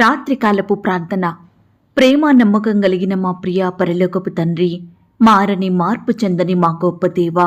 రాత్రికాలపు ప్రార్థన. ప్రేమ నమ్మకం కలిగిన మా ప్రియ పరలోకపు తండ్రి మారని మార్పు చెందని మా గొప్ప దేవ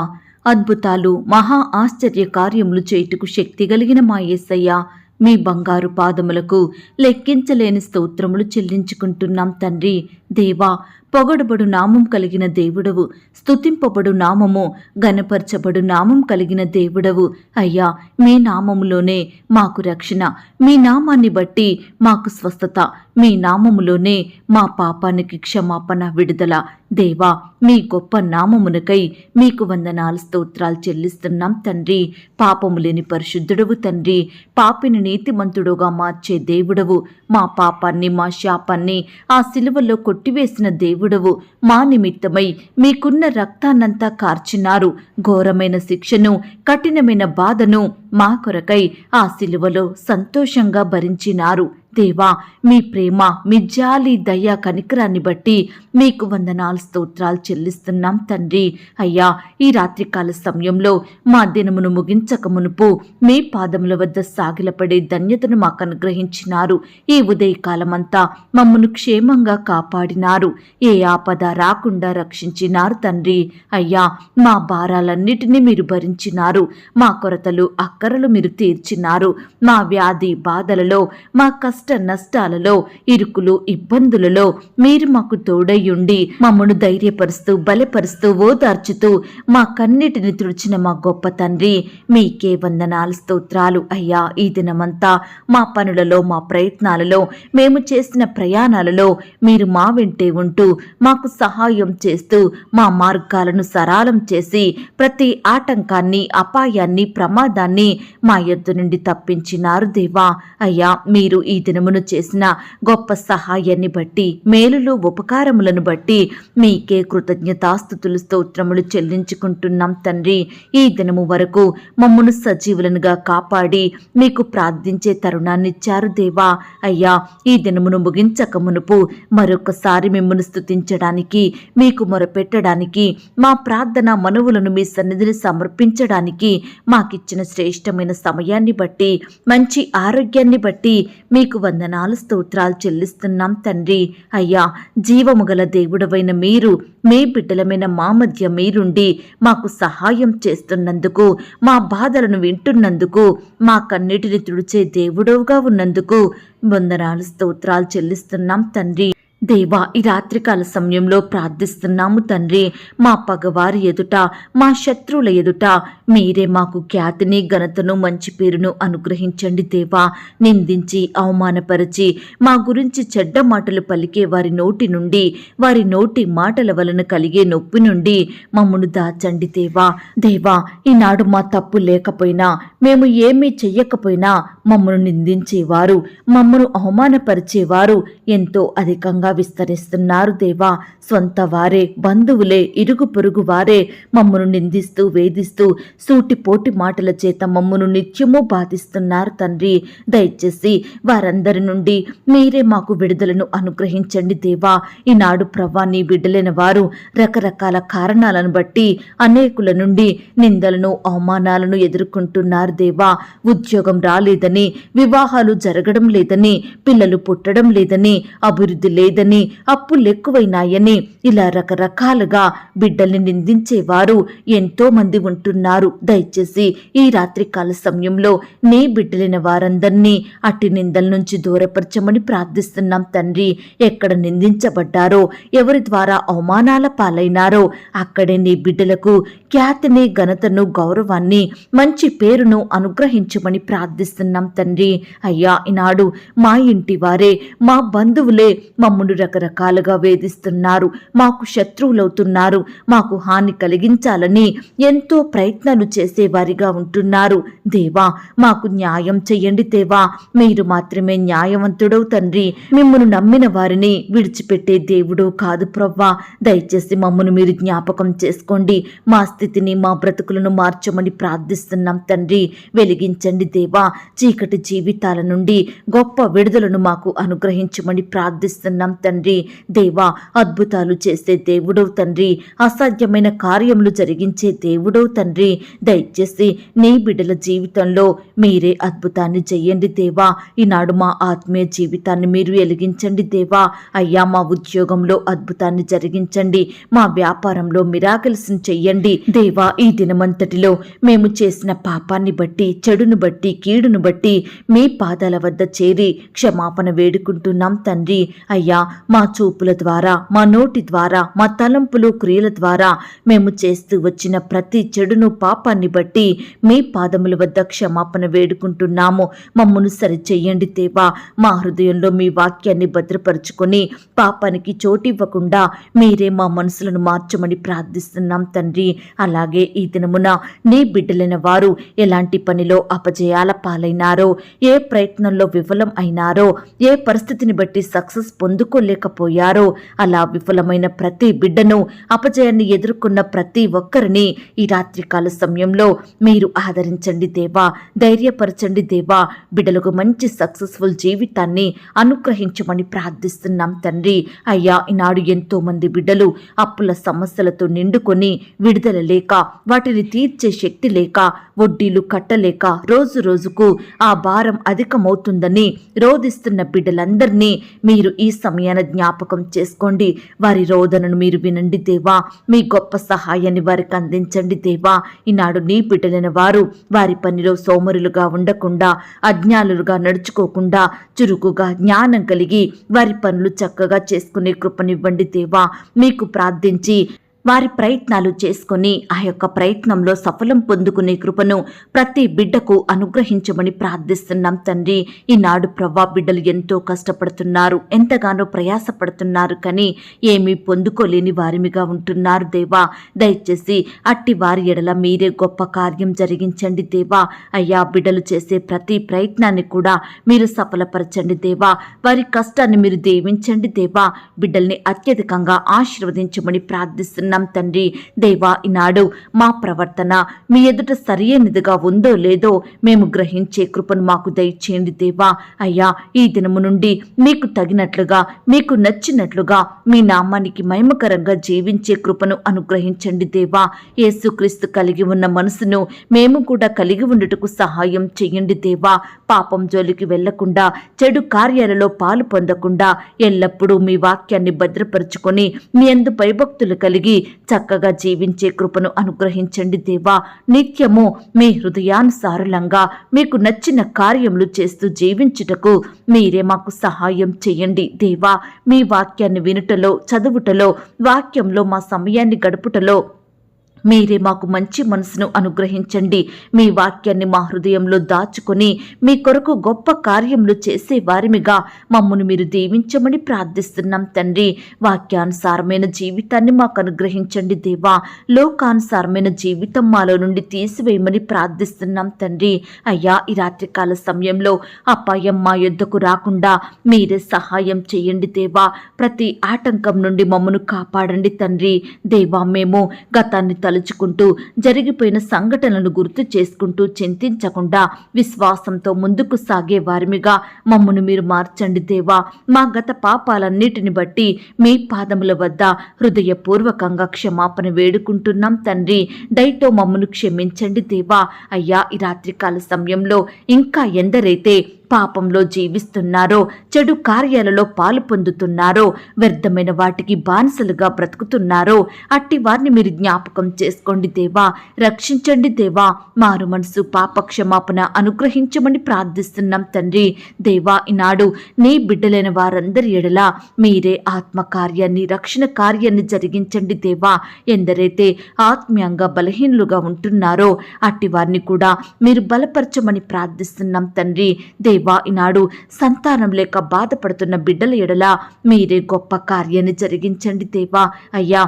అద్భుతాలు మహా ఆశ్చర్య కార్యములు చేయుటకు శక్తి కలిగిన మా యేసయ్య మీ బంగారు పాదములకు లెక్కించలేని స్తోత్రములు చెల్లించుకుంటున్నాం తండ్రి. దేవా పొగడబడు నామం కలిగిన దేవుడవు. స్తుతింపబడు నామము గనపరచబడు నామం కలిగిన దేవుడవు. అయ్యా మీ నామములోనే మాకు రక్షణ. మీ నామాన్ని బట్టి మాకు స్వస్థత. మీ నామములోనే మా పాపానికి క్షమాపణ విడుదల. దేవా మీ గొప్ప నామమునకై మీకు వందనాలు స్తోత్రాలు చెల్లిస్తున్నాం తండ్రి. పాపము లేని పరిశుద్ధుడవు తండ్రి. పాపిని నీతిమంతుడుగా మార్చే దేవుడవు. మా పాపాన్ని మా శాపాన్ని ఆ సిలువలో కొట్టివేసిన దేవుడవు మా నిమిత్తమై మీకున్న రక్తాన్నంతా కార్చినారు. ఘోరమైన శిక్షను కఠినమైన బాధను మా కొరకై ఆ శిలువలో సంతోషంగా భరించినారు. దేవా మీ ప్రేమ మీ జాలి దయ కనికరాన్ని బట్టి మీకు వందనాలు స్తోత్రాలు చెల్లిస్తున్నాం తండ్రి. అయ్యా ఈ రాత్రికాల సమయంలో మా దినమును ముగించక మునుపు మీ పాదముల వద్ద సాగిలపడే ధన్యతను మాకు అనుగ్రహించినారు. ఈ ఉదయకాలమంతా మమ్మను క్షేమంగా కాపాడినారు. ఏ ఆపద రాకుండా రక్షించినారు తండ్రి. అయ్యా మా భారాలన్నిటినీ మీరు భరించినారు. మా కొరతలు అక్కరలు మీరు తీర్చినారు. మా వ్యాధి బాధలలో మా కష్ట నష్టాలలో ఇరుకులు ఇబ్బందులలో మీరు మాకు తోడయ్యుండి మమ్మను ధైర్యపరుస్తూ బలపరుస్తూ ఓదార్చుతూ మా కన్నిటిని తుడిచిన మా గొప్ప తండ్రి మీకే వందనాలు స్తోత్రాలు. అయ్యా ఈ దినమంతా మా పనులలో మా ప్రయత్నాలలో మేము చేసిన ప్రయాణాలలో మీరు మా వెంటే ఉంటూ మాకు సహాయం చేస్తూ మా మార్గాలను సరాలం చేసి ప్రతి ఆటంకాన్ని అపాయాన్ని ప్రమాదాన్ని మా యొద్ద నుండి తప్పించినారు దేవా. అయ్యా మీరు ఈ దినమును చేసిన గొప్ప సహాయాన్ని బట్టి మేలులు ఉపకారములను బట్టి మీకే కృతజ్ఞతాస్థుతులు స్తోత్రములు చెల్లించుకుంటున్నాం తండ్రి. ఈ దినము వరకు మమ్మను సజీవులనుగా కాపాడి మీకు ప్రార్థించే తరుణాన్నిచ్చారు దేవా. అయ్యా ఈ దినమును ముగించక మునుపు మరొకసారి మిమ్మల్ని స్తుతించడానికి మీకు మొరపెట్టడానికి మా ప్రార్థన మనవులను మీ సన్నిధిని సమర్పించడానికి మాకిచ్చిన శ్రేష్టమైన సమయాన్ని బట్టి మంచి ఆరోగ్యాన్ని బట్టి మీకు వందనాలు స్తోత్రాలు చెల్లిస్తున్నాం తండ్రి. అయ్యా జీవము గల దేవుడవైన మీరు మీ బిడ్డలమైన మా మధ్య మీరుండి మాకు సహాయం చేస్తున్నందుకు మా బాధలను వింటున్నందుకు మా కన్నిటిని తుడిచే దేవుడవుగా ఉన్నందుకు వందనాలు స్తోత్రాలు చెల్లిస్తున్నాం తండ్రి. దేవా ఈ రాత్రికాల సమయంలో ప్రార్థిస్తున్నాము తండ్రి. మా పగవారి ఎదుట మా శత్రువుల ఎదుట మీరే మాకు ఖ్యాతిని ఘనతను మంచి పేరును అనుగ్రహించండి దేవా. నిందించి అవమానపరిచి మా గురించి చెడ్డ మాటలు పలికే వారి నోటి నుండి వారి నోటి మాటల వలన కలిగే నొప్పి నుండి మమ్మను దాచండి దేవా. దేవా ఈనాడు మా తప్పు లేకపోయినా మేము ఏమీ చెయ్యకపోయినా మమ్మను నిందించేవారు మమ్మను అవమానపరిచేవారు ఎంతో అధికంగా విస్తరిస్తున్నారు దేవా. స్వంత వారే బంధువులే ఇరుగు పొరుగు వారే మమ్మను నిందిస్తూ వేధిస్తూ సూటిపోటి మాటల చేత మమ్మను నిత్యము బాధిస్తున్నారు తండ్రి. దయచేసి వారందరి నుండి మీరే మాకు విడుదలను అనుగ్రహించండి దేవా. ఈనాడు ప్రవ్వా నీ బిడ్డలైన వారు రకరకాల కారణాలను బట్టి అనేకుల నుండి నిందలను అవమానాలను ఎదుర్కొంటున్నారు దేవా. ఉద్యోగం రాలేదని వివాహాలు జరగడం లేదని పిల్లలు పుట్టడం లేదని అభివృద్ధి లేదని అప్పులు ఎక్కువైనాయని ఇలా రకరకాలుగా బిడ్డల్ని నిందించేవారు ఎంతో మంది ఉంటున్నారు. దయచేసి ఈ రాత్రికాల సమయంలో నీ బిడ్డలైన వారందరినీ అట్టి నిందల నుంచి దూరపరచమని ప్రార్థిస్తున్నాం తండ్రి. ఎక్కడ నిందించబడ్డారో ఎవరి ద్వారా అవమానాల పాలైనారో అక్కడే నీ బిడ్డలకు ఖ్యాతిని ఘనతను గౌరవాన్ని మంచి పేరును అనుగ్రహించమని ప్రార్థిస్తున్నాం తండ్రి. అయ్యా ఈనాడు మా ఇంటి వారే మా బంధువులే మమ్మను రకరకాలుగా వేధిస్తున్నారు. మాకు శత్రువులవుతున్నారు. మాకు హాని కలిగించాలని ఎంతో ప్రయత్నాలు చేసేవారిగా ఉంటున్నారు. దేవా మాకు న్యాయం చెయ్యండి దేవా. మీరు మాత్రమే న్యాయవంతుడవు తండ్రి. మిమ్మను నమ్మిన వారిని విడిచిపెట్టే దేవుడు కాదు ప్రవ్వా. దయచేసి మమ్మను మీరు జ్ఞాపకం చేసుకోండి. మా స్థితిని మా బ్రతుకులను మార్చమని ప్రార్థిస్తున్నాం తండ్రి. వెలిగించండి దేవా. చీకటి జీవితాల నుండి గొప్ప విడుదలను మాకు అనుగ్రహించమని ప్రార్థిస్తున్నాం తండ్రి. దేవా అద్భుతాలు చేసే దేవుడో తండ్రి. అసాధ్యమైన కార్యములు జరిగించే దేవుడో తండ్రి. దయచేసి నీ బిడ్డల జీవితంలో మీరే అద్భుతాన్ని చెయ్యండి దేవా. ఈనాడు మా ఆత్మీయ జీవితాన్ని మీరు వెలిగించండి దేవా. అయ్యా మా ఉద్యోగంలో అద్భుతాన్ని జరిగించండి. మా వ్యాపారంలో మిరాకిల్స్ని చెయ్యండి. దేవా ఈ దినమంతటిలో మేము చేసిన పాపాన్ని బట్టి చెడును బట్టి కీడును బట్టి మీ పాదాల వద్ద చేరి క్షమాపణ వేడుకుంటున్నాం తండ్రి. అయ్యా మా చూపుల ద్వారా మా నోటి ద్వారా మా తలంపులు క్రియల ద్వారా మేము చేస్తూ వచ్చిన ప్రతి చెడును పాపాన్ని బట్టి మీ పాదముల వద్ద క్షమాపణ వేడుకుంటున్నాము. మమ్మను సరిచెయ్యండి దేవా. మా హృదయంలో మీ వాక్యాన్ని భద్రపరుచుకొని పాపానికి చోటివ్వకుండా మీరే మా మనసులను మార్చమని ప్రార్థిస్తున్నాం తండ్రి. అలాగే ఈ దినమున నీ బిడ్డలైన వారు ఎలాంటి పనిలో అపజయాల పాలైనారో ఏ ప్రయత్నంలో విఫలం అయినారో ఏ పరిస్థితిని బట్టి సక్సెస్ పొందుకోలేకపోయారో అలా విఫలమైన ప్రతి బిడ్డను అపజయాన్ని ఎదుర్కొన్న ప్రతి ఒక్కరిని ఈ రాత్రికాల సమయంలో మీరు ఆదరించండి దేవా ధైర్యపరచండి దేవా. బిడ్డలకు మంచి సక్సెస్ఫుల్ జీవితాన్ని అనుగ్రహించమని ప్రార్థిస్తున్నాం తండ్రి. అయ్యా ఈనాడు ఎంతో మంది బిడ్డలు అప్పుల సమస్యలతో నిండుకొని విడుదల లేక వాటిని తీర్చే శక్తి లేక వడ్డీలు కట్టలేక రోజు రోజుకు ఆ భారం అధికమవుతుందని రోధిస్తున్న బిడ్డలందరినీ మీరు ఈ సమయాన జ్ఞాపకం చేసుకోండి. వారి రోదనను మీరు వినండి దేవా. మీ గొప్ప సహాయాన్ని వారికి అందించండి దేవా. ఈనాడు నీ బిడ్డలైన వారు వారి పనిలో సోమరులుగా ఉండకుండా అజ్ఞానులుగా నడుచుకోకుండా చురుకుగా జ్ఞానం కలిగి వారి పనులు చక్కగా చేసుకునే కృపనివ్వండి దేవా. మీకు ప్రార్థించి వారి ప్రయత్నాలు చేసుకొని ఆ యొక్క ప్రయత్నంలో సఫలం పొందుకునే కృపను ప్రతి బిడ్డకు అనుగ్రహించమని ప్రార్థిస్తున్నాం తండ్రి. ఈనాడు ప్రవ్వా బిడ్డలు ఎంతో కష్టపడుతున్నారు ఎంతగానో ప్రయాసపడుతున్నారు కానీ ఏమీ పొందుకోలేని వారిమిగా ఉంటున్నారు దేవా. దయచేసి అట్టి వారి ఎడల మీరే గొప్ప కార్యం జరిగించండి దేవా. అయ్యా బిడ్డలు చేసే ప్రతి ప్రయత్నాన్ని కూడా మీరు సఫలపరచండి దేవా. వారి కష్టాన్ని మీరు దీవించండి దేవా. బిడ్డల్ని అత్యధికంగా ఆశీర్వదించమని చేస్తున్నాం తండ్రి దేవా ఈనాడు మా ప్రవర్తన మీ ఎదుట సరియైనదిగా ఉందో లేదో మేము గ్రహించే కృపను మాకు దయచేయండి దేవా. అయ్యా ఈ దినము నుండి మీకు తగినట్లుగా మీకు నచ్చినట్లుగా మీ నామానికి మహిమకరంగా జీవించే కృపను అనుగ్రహించండి దేవా. యేసుక్రీస్తు కలిగి ఉన్న మనసును మేము కూడా కలిగి ఉండుటకు సహాయం చెయ్యండి దేవా. పాపం జోలికి వెళ్ళకుండా చెడు కార్యాలలో పాలు పొందకుండా ఎల్లప్పుడూ మీ వాక్యాన్ని భద్రపరుచుకొని మీ అందు భయభక్తులు కలిగి చక్కగా జీవించే కృపను అనుగ్రహించండి దేవా. నిత్యము మీ హృదయానుసారులంగా మీకు నచ్చిన కార్యములు చేస్తూ జీవించుటకు మీరే మాకు సహాయం చేయండి దేవా. మీ వాక్యాన్ని వినుటలో చదువుటలో వాక్యంలో మా సమయాన్ని గడుపుటలో మీరే మాకు మంచి మనసును అనుగ్రహించండి. మీ వాక్యాన్ని మా హృదయంలో దాచుకొని మీ కొరకు గొప్ప కార్యములు చేసే వారిమిగా మమ్మను మీరు దీవించమని ప్రార్థిస్తున్నాం తండ్రి. వాక్యానుసారమైన జీవితాన్ని మాకు అనుగ్రహించండి దేవా. లోకానుసారమైన జీవితం మాలో నుండి తీసివేయమని ప్రార్థిస్తున్నాం తండ్రి. అయ్యా ఈ రాత్రికాల సమయంలో అపాయం మా యొద్దకు రాకుండా మీరే సహాయం చేయండి దేవా. ప్రతి ఆటంకం నుండి మమ్మను కాపాడండి తండ్రి. దేవా మేము గతాన్ని తలుచుకుంటూ జరిగిపోయిన సంఘటనలను గుర్తు చేసుకుంటూ చింతించకుండా విశ్వాసంతో ముందుకు సాగే వారిమిగా మమ్మను మీరు మార్చండి దేవా. మా గత పాపాలన్నిటిని బట్టి మీ పాదముల వద్ద హృదయపూర్వకంగా క్షమాపణ వేడుకుంటున్నాం తండ్రి. దయతో మమ్మను క్షమించండి దేవా. అయ్యా ఈ రాత్రికాల సమయంలో ఇంకా ఎందరైతే పాపంలో జీవిస్తున్నారో చెడు కార్యాలలో పాలు పొందుతున్నారో వ్యర్థమైన వాటికి బానిసలుగా బ్రతుకుతున్నారో అట్టి వారిని మీరు జ్ఞాపకం చేసుకోండి దేవా. రక్షించండి దేవా. మారు మనసు పాపక్షమాపణ అనుగ్రహించమని ప్రార్థిస్తున్నాం తండ్రి. దేవా ఈనాడు నీ బిడ్డలైన వారందరి ఎడల మీరే ఆత్మకార్యాన్ని రక్షణ కార్యాన్ని జరిగించండి దేవా. ఎందరైతే ఆత్మీయంగా బలహీనులుగా ఉంటున్నారో అట్టి వారిని కూడా మీరు బలపరచమని ప్రార్థిస్తున్నాం తండ్రి. దేవా ఈనాడు సంతానం లేక బాధపడుతున్న బిడ్డల ఎడల మీరే గొప్ప కార్యాన్ని జరిగించండి దేవా. అయ్యా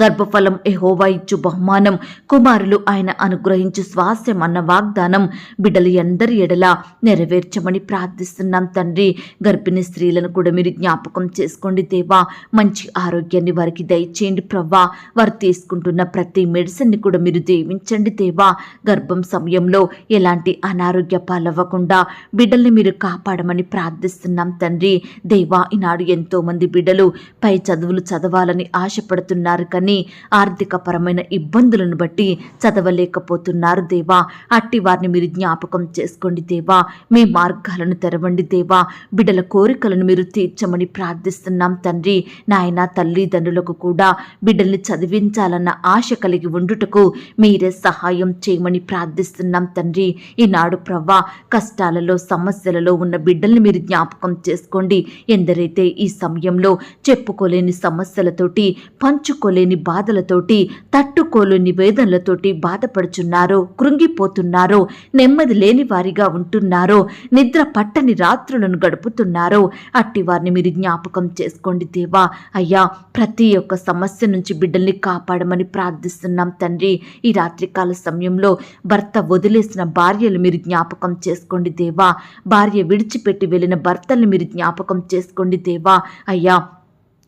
గర్భఫలం ఎహోవా ఇచ్చు బహుమానం. కుమారులు ఆయన అనుగ్రహించు స్వాస్యం అన్న వాగ్దానం బిడ్డలు ఎందరి ఎడలా నెరవేర్చమని ప్రార్థిస్తున్నాం తండ్రి. గర్భిణీ స్త్రీలను కూడా మీరు జ్ఞాపకం చేసుకోండి దేవా. మంచి ఆరోగ్యాన్ని వారికి దయచేయండి ప్రవ్వా. వారు తీసుకుంటున్న ప్రతి మెడిసిన్ని కూడా మీరు దీవించండి దేవా. గర్భం సమయంలో ఎలాంటి అనారోగ్య పాలవ్వకుండా బిడ్డల్ని మీరు కాపాడమని ప్రార్థిస్తున్నాం తండ్రి. దేవా ఈనాడు ఎంతోమంది బిడ్డలు పై చదువులు చదవాలని ఆశపడుతున్నారు కానీ కానీ ఆర్థికపరమైన ఇబ్బందులను బట్టి చదవలేకపోతున్నారు దేవా. అట్టి వారిని మీరు జ్ఞాపకం చేసుకోండి దేవా. మీ మార్గాలను తెరవండి దేవా. బిడ్డల కోరికలను మీరు తీర్చమని ప్రార్థిస్తున్నాం తండ్రి. నాయన తల్లిదండ్రులకు కూడా బిడ్డల్ని చదివించాలన్న ఆశ కలిగి ఉండుటకు మీరే సహాయం చేయమని ప్రార్థిస్తున్నాం తండ్రి. ఈనాడు ప్రవ్వా కష్టాలలో సమస్యలలో ఉన్న బిడ్డల్ని మీరు జ్ఞాపకం చేసుకోండి. ఎందరైతే ఈ సమయంలో చెప్పుకోలేని సమస్యలతోటి పంచుకోలేని బాధలతోటి తట్టుకోలేని వేదనలతోటి బాధపడుచున్నారో కృంగిపోతున్నారో నెమ్మది లేని వారిగా ఉంటున్నారో నిద్ర పట్టని రాత్రులను గడుపుతున్నారో అట్టి వారిని మీరు జ్ఞాపకం చేసుకోండి దేవా. అయ్యా ప్రతి ఒక్క సమస్య నుంచి బిడ్డల్ని కాపాడమని ప్రార్థిస్తున్నాం తండ్రి. ఈ రాత్రికాల సమయంలో భర్త వదిలేసిన భార్యలు మీరు జ్ఞాపకం చేసుకోండి దేవా. భార్య విడిచిపెట్టి వెళ్ళిన భర్తల్ని మీరు జ్ఞాపకం చేసుకోండి దేవా. అయ్యా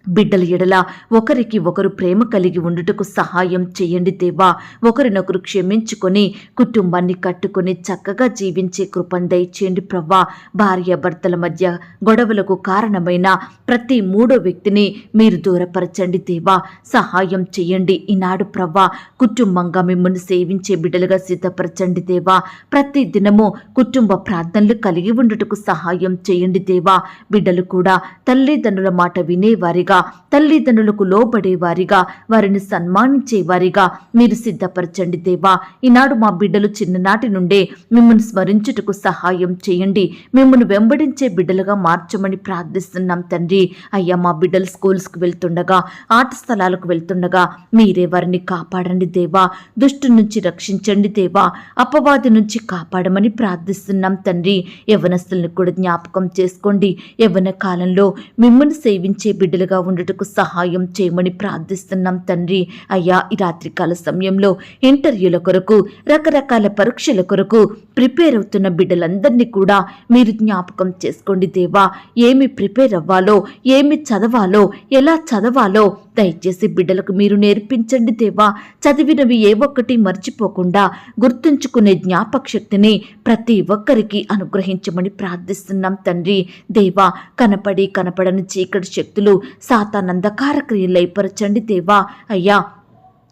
బిడ్డల ఎడల ఒకరికి ఒకరు ప్రేమ కలిగి ఉండుటకు సహాయం చేయండి దేవా. ఒకరినొకరు క్షమించుకొని కుటుంబాన్ని కట్టుకొని చక్కగా జీవించే కృపను దయచేయండి ప్రవ్వా. భార్య భర్తల మధ్య గొడవలకు కారణమైన ప్రతి మూడో వ్యక్తిని మీరు దూరపరచండి దేవా. సహాయం చేయండి ఈనాడు ప్రవ్వా. కుటుంబంగా మిమ్మల్ని సేవించే బిడ్డలుగా సిద్ధపరచండి దేవా. ప్రతి దినము కుటుంబ ప్రార్థనలు కలిగి ఉండుటకు సహాయం చేయండి దేవా. బిడ్డలు కూడా తల్లిదండ్రుల మాట వినేవారిగా తల్లిదండ్రులకు లోబడేవారిగా వారిని సన్మానించేవారిగా మీరు సిద్ధపరచండి దేవా. ఈనాడు మా బిడ్డలు చిన్ననాటి నుండే మిమ్మల్ని స్మరించుటకు సహాయం చేయండి. మిమ్మల్ని వెంబడించే బిడ్డలుగా మార్చమని ప్రార్థిస్తున్నాం తండ్రి. అయ్యా మా బిడ్డలు స్కూల్స్కి వెళ్తుండగా ఆట స్థలాలకు వెళ్తుండగా మీరే వారిని కాపాడండి దేవా. దుష్టు నుంచి రక్షించండి దేవా. అపవాది నుంచి కాపాడమని ప్రార్థిస్తున్నాం తండ్రి. యవనస్తులను కూడా జ్ఞాపకం చేసుకోండి. యవన కాలంలో మిమ్మల్ని సేవించే బిడ్డలుగా ఉండటకు సహాయం చేయమని ప్రార్థిస్తున్నాం తండ్రి. అయ్యా ఈ రాత్రికాల సమయంలో ఇంటర్వ్యూల కొరకు రకరకాల పరీక్షల కొరకు ప్రిపేర్ అవుతున్న బిడ్డలందరినీ కూడా మీరు జ్ఞాపకం చేసుకోండి దేవా. ఏమి ప్రిపేర్ అవ్వాలో ఏమి చదవాలో ఎలా చదవాలో దయచేసి బిడ్డలకు మీరు నేర్పించండి దేవా. చదివినవి ఏ ఒక్కటి మర్చిపోకుండా గుర్తుంచుకునే జ్ఞాపక శక్తిని ప్రతి ఒక్కరికి అనుగ్రహించమని ప్రార్థిస్తున్నాం తండ్రి. దేవా కనపడి కనపడని చీకటి శక్తులు సాతానందకార క్రియలైపరచండి దేవా. అయ్యా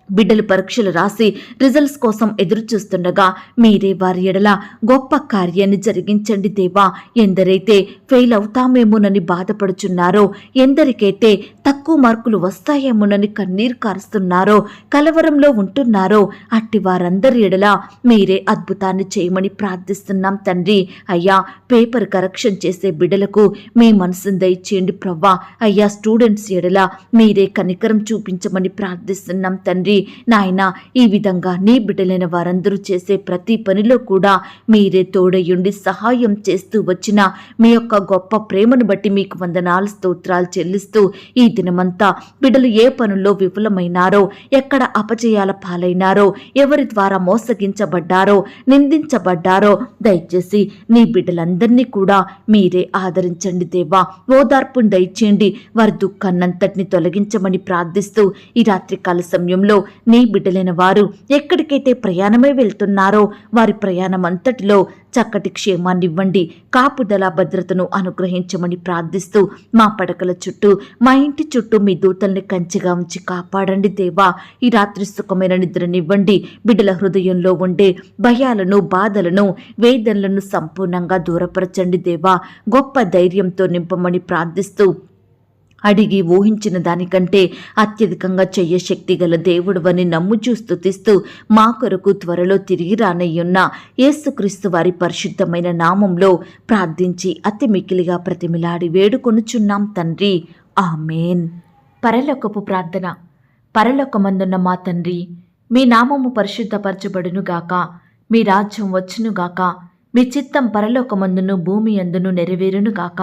బిడ్డలు పరీక్షలు రాసి రిజల్ట్స్ కోసం ఎదురు చూస్తుండగా మీరే వారి ఎడల గొప్ప కార్యాన్ని జరిగించండి దేవా. ఎందరైతే ఫెయిల్ అవుతామేమోనని బాధపడుచున్నారో ఎందరికైతే తక్కువ మార్కులు వస్తాయేమోనని కన్నీరు కారుస్తున్నారో కలవరంలో ఉంటున్నారో అట్టి వారందరి ఎడల మీరే అద్భుతాన్ని చేయమని ప్రార్థిస్తున్నాం తండ్రి. అయ్యా పేపర్ కరెక్షన్ చేసే బిడ్డలకు మీ మనసును దయచేయండి ప్రవ్వా. అయ్యా స్టూడెంట్స్ ఎడల మీరే కనికరం చూపించమని ప్రార్థిస్తున్నాం తండ్రి. నాయన ఈ విధంగా నీ బిడ్డలైన వారందరూ చేసే ప్రతి పనిలో కూడా మీరే తోడయుండి సహాయం చేస్తూ వచ్చిన మీ యొక్క గొప్ప ప్రేమను బట్టి మీకు వందనాలు స్తోత్రాలు చెల్లిస్తూ ఈ దినమంతా బిడ్డలు ఏ పనుల్లో విఫలమైనారో ఎక్కడ అపజయాల పాలైనారో ఎవరి ద్వారా మోసగించబడ్డారో నిందించబడ్డారో దయచేసి నీ బిడ్డలందరినీ కూడా మీరే ఆదరించండి దేవా. ఓదార్పును దయచేయండి. వారి దుఃఖాన్నంతటిని తొలగించమని ప్రార్థిస్తూ ఈ రాత్రికాల సమయంలో నీ బిడ్డలైన వారు ఎక్కడికైతే ప్రయాణమై వెళ్తున్నారో వారి ప్రయాణం అంతటిలో చక్కటి క్షేమాన్నివ్వండి. కాపుదల భద్రతను అనుగ్రహించమని ప్రార్థిస్తూ మా పడకల చుట్టూ మా ఇంటి చుట్టూ మీ దూతల్ని కంచిగా ఉంచి కాపాడండి దేవా. ఈ రాత్రి సుఖమైన నిద్రనివ్వండి. బిడ్డల హృదయంలో ఉండే భయాలను బాధలను వేదనలను సంపూర్ణంగా దూరపరచండి దేవా. గొప్ప ధైర్యంతో నింపమని ప్రార్థిస్తూ అడిగి ఊహించిన దానికంటే అత్యధికంగా చెయ్య శక్తి గల దేవుడువని నమ్ముచూ స్తుతిస్తూ మా కొరకు త్వరలో తిరిగి రానయ్యున్న యేసుక్రీస్తు వారి పరిశుద్ధమైన నామంలో ప్రార్థించి అతి మిక్కిలిగా ప్రతిమిలాడి వేడుకొనుచున్నాం తండ్రి. ఆమెన్. పరలోకపు ప్రార్థన. పరలోకమందున్న మా తండ్రి మీ నామము పరిశుద్ధపరచబడునుగాక మీ రాజ్యం వచ్చునుగాక మీ చిత్తం పరలోకమందును భూమి అందును నెరవేరునుగాక